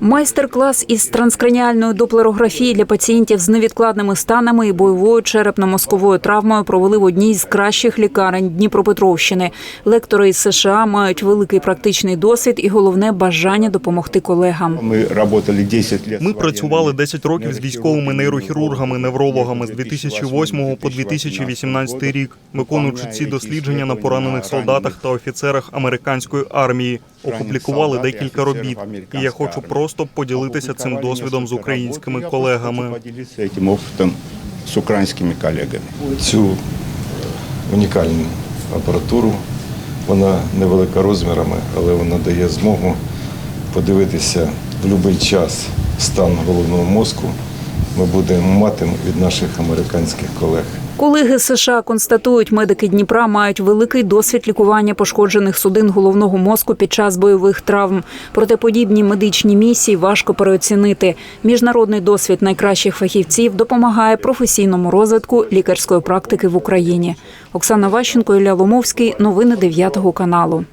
Майстер-клас із транскраніальної доплерографії для пацієнтів з невідкладними станами і бойовою черепно-мозковою травмою провели в одній з кращих лікарень Дніпропетровщини. Лектори із США мають великий практичний досвід і головне бажання допомогти колегам. Ми працювали 10 лет. Працювали 10 років з військовими нейрохірургами, неврологами з 2008 по 2018 рік, виконуючи ці дослідження на поранених солдатах та офіцерах американської армії. Опублікували декілька робіт. І я хочу просто поділитися цим досвідом з українськими колегами. Цим опитом з українськими колегами. цю унікальну апаратуру. Вона невелика розмірами, але вона дає змогу подивитися в будь-який час стан головного мозку. Ми будемо мати від наших американських колег. Колеги США констатують, медики Дніпра мають великий досвід лікування пошкоджених судин головного мозку під час бойових травм. Проте подібні медичні місії важко переоцінити. Міжнародний досвід найкращих фахівців допомагає професійному розвитку лікарської практики в Україні. Оксана Ващенко, Ілля Ломовський. Новини 9 каналу.